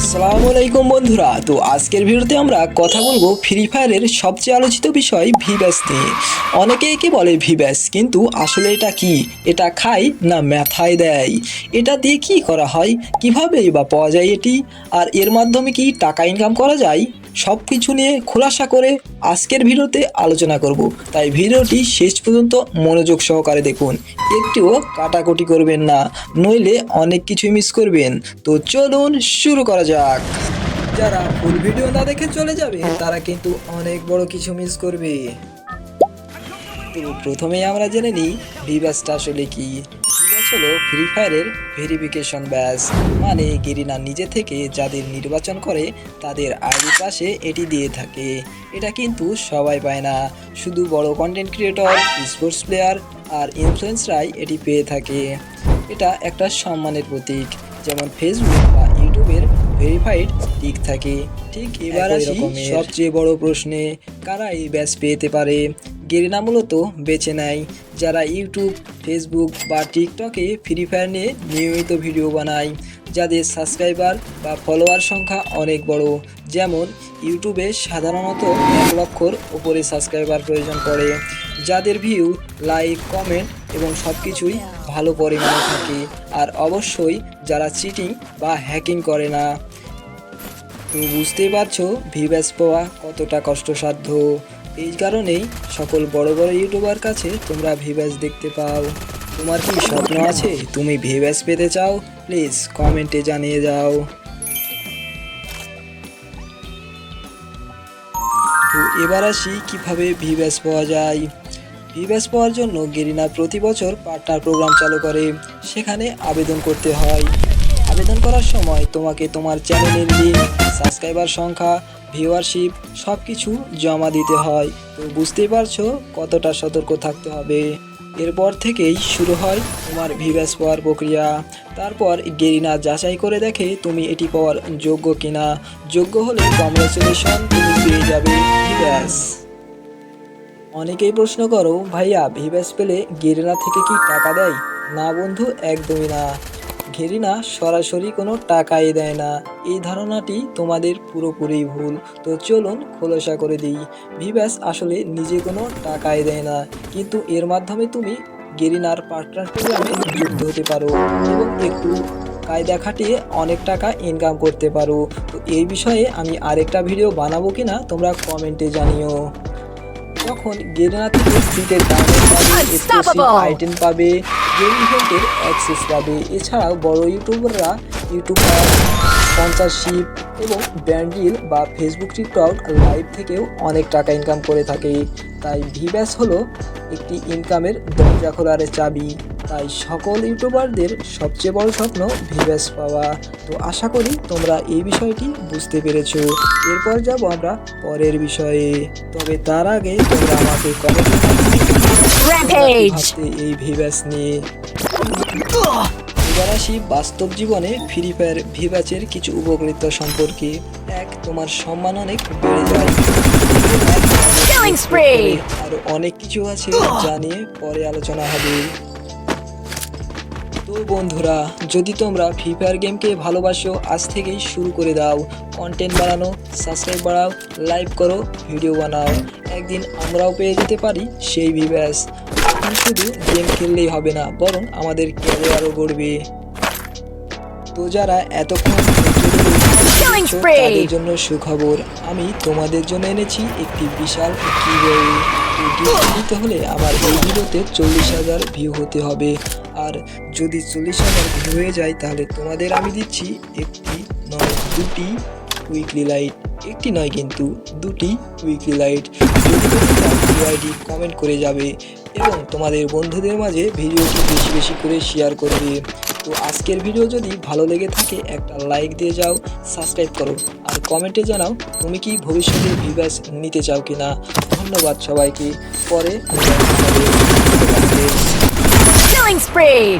আসসালামু আলাইকুম বন্ধুরা। তো আজকের ভিডিওতে আমরা কথা বলব ফ্রি ফায়ারের সবচেয়ে আলোচিত বিষয় ভিব্যাস নিয়ে। অনেকে একে বলে ভিব্যাস কিন্তু আসলে এটা কি? এটা খায় না ম্যাথায় দেয়? এটা দিয়ে কী করা হয়? কীভাবে বা পাওয়া যায় এটি? আর এর মাধ্যমে কি টাকা ইনকাম করা যায়? সব কিছু নিয়ে খোলাসা করে আজকের ভিডিওতে আলোচনা করব। তাই ভিডিওটি শেষ পর্যন্ত মনোযোগ সহকারে দেখুন। একটুও কাটাকুটি করবেন না, নইলে অনেক কিছুই মিস করবেন। তো চলুন শুরু করা যাক। যারা ফুল ভিডিও না দেখে চলে যাবে, তারা কিন্তু অনেক বড় কিছু মিস করবে। তো প্রথমেই আমরা জেনে নিই ভিব্যাসটা আসলে কি? হলো ফ্রি ফায়ারের ভেরিফিকেশন ব্যাস মানে গেরিনা নিজে থেকে যাদের নির্বাচন করে তাদের আইডি পাশে এটি দিয়ে থাকে। এটা কিন্তু সবাই পায় না। শুধু বড় কন্টেন্ট ক্রিয়েটর স্পোর্টস প্লেয়ার আর ইনফ্লুয়েন্সরাই এটি পেয়ে থাকে। এটা একটা সম্মানের প্রতীক। যেমন ফেসবুক বা ইউটিউবের ভেরিফাইড দিক থাকে। ঠিক এবার আসি সবচেয়ে বড় প্রশ্নে কারা এই ব্যাচ পেতে পারে? গেরিনা মূলত বেছে নেয়, যারা ইউটিউব, ফেসবুক বা টিকটকে ফ্রি ফায়ার নিয়ে নিয়মিত ভিডিও বানায়, যাদের সাবস্ক্রাইবার বা ফলোয়ার সংখ্যা অনেক বড়। যেমন, ইউটিউবে সাধারণত এক লক্ষর উপরে সাবস্ক্রাইবার প্রয়োজন পড়ে, যাদের ভিউ, লাইক, কমেন্ট এবং সব কিছুই ভালো পরিমাণে থাকে, আর অবশ্যই যারা চিটিং বা হ্যাকিং করে না। তো বুঝতেই পারছ ভিভ্যাস পাওয়া কতটা কষ্টসাধ্য। এই কারণেই সকল বড় বড় ইউটিউবার কাছে তোমরা ভিভ্যাস দেখতে পাও। তোমার কি স্বপ্ন আছে? তুমি ভিভ্যাস পেতে চাও? প্লিজ কমেন্টে জানিয়ে যাও তো এবার আসি কীভাবে ভিভ্যাস পাওয়া যায়। ভিভ্যাস পাওয়ার জন্য গেরিনা প্রতি বছর পার্টনার প্রোগ্রাম চালু করে। সেখানে আবেদন করতে হয়। আবেদন করার সময় তোমাকে তোমার চ্যানেলের লিঙ্ক সাবস্ক্রাইবার সংখ্যা ভিউয়ারশিপ সব কিছু জমা দিতে হয়। তো বুঝতেই পারছ কতটা সতর্ক থাকতে হবে। এরপর থেকেই শুরু হয় তোমার ভিভ্যাস পাওয়ার প্রক্রিয়া। তারপর গেরিনা যাচাই করে দেখে তুমি এটি পাওয়ার যোগ্য কিনা। যোগ্য হলে কংগ্রেচুলেশন তুমি পেয়ে যাবে ভিভ্যাস অনেকেই প্রশ্ন করো, ভাইয়া ভিভ্যাস পেলে গেরিনা থেকে কি টাকা দেয়? না বন্ধু, একদমই না। ঘেরিনা সরাসরি কোনো টাকাই দেয় না। এই ধারণাটি তোমাদের পুরোপুরি ভুল। তো চলুন খোলসা করে দিই। ভিভ্যাস আসলে নিজে কোনো টাকাই দেয় না। কিন্তু এর মাধ্যমে তুমি গেরিনার পার্টনার প্রোগ্রামে যুক্ত হতে পারো এবং একটু কায়দা খাটিয়ে অনেক টাকা ইনকাম করতে পারো। তো এই বিষয়ে আমি আরেকটা ভিডিও বানাবো কিনা তোমরা কমেন্টে জানিও। তখন গেরা থেকে সিটের ডাউনলোড পাবে এক্সক্লুসিভ আইটেম পাবে গেম ইভেন্টের অ্যাক্সেস পাবে। এছাড়াও বড় ইউটিউবাররা ইউটিউবার স্পন্সারশিপ এবং ব্যান্ডিল বা ফেসবুক টিকটক লাইভ থেকেও অনেক টাকা ইনকাম করে থাকে। তাই ভিব্যাস হলো একটি ইনকামের দরজা খোলার চাবি। তাই সকল ইউটিউবারদের সবচেয়ে বড় স্বপ্ন ভিভ্যাস পাওয়া। তো আশা করি তোমরা এই বিষয়টি বুঝতে পেরেছ। এরপর যাব আমরা পরের বিষয়ে। তবে তার আগে তোমরা আমাকে কমেন্টে এই ভিভ্যাস নিয়ে। এবার আসি বাস্তব জীবনে ফ্রি ফায়ার ভিভ্যাচের কিছু উপকৃত সম্পর্কে। এক তোমার সম্মান অনেক বেড়ে যায়। আরও অনেক কিছু আছে যা নিয়ে পরে আলোচনা হবে। তো বন্ধুরা যদি তোমরা ফ্রি ফায়ার গেমকে ভালোবাসো আজ থেকেই শুরু করে দাও। কন্টেন্ট বানানো সাবস্ক্রাইব বাড়াও লাইভ করো ভিডিও বানাও। একদিন আমরাও পেয়ে যেতে পারি সেই ভিভ্যাস এখন শুধু গেম খেললেই হবে না বরং আমাদের ক্যারিয়ারও গড়বে। তো যারা এতক্ষণ! তাদের জন্য সুখবর আমি তোমাদের জন্য এনেছি একটি বিশাল নিতে হলে আমার এই ভিডিওতে চল্লিশ হাজার ভিউ হতে হবে। আর যদি চল্লিশ হাজার ভিউ হয়ে যায়, তাহলে তোমাদের আমি দিচ্ছি একটি নয়, দুটি উইকলি লাইট একটি নয় কিন্তু দুটি উইকলি লাইট আইডি কমেন্ট করে যাবে এবং তোমাদের বন্ধুদের মাঝে ভিডিওটি বেশি বেশি করে শেয়ার করবে। তো আজকের ভিডিও যদি ভালো লেগে থাকে, একটা লাইক দিয়ে যাও সাবস্ক্রাইব করো, আর কমেন্টে জানাও তুমি কি ভবিষ্যতে ভিভাস নিতে চাও কি না ধন্যবাদ সবাইকে। পরে Killing spree!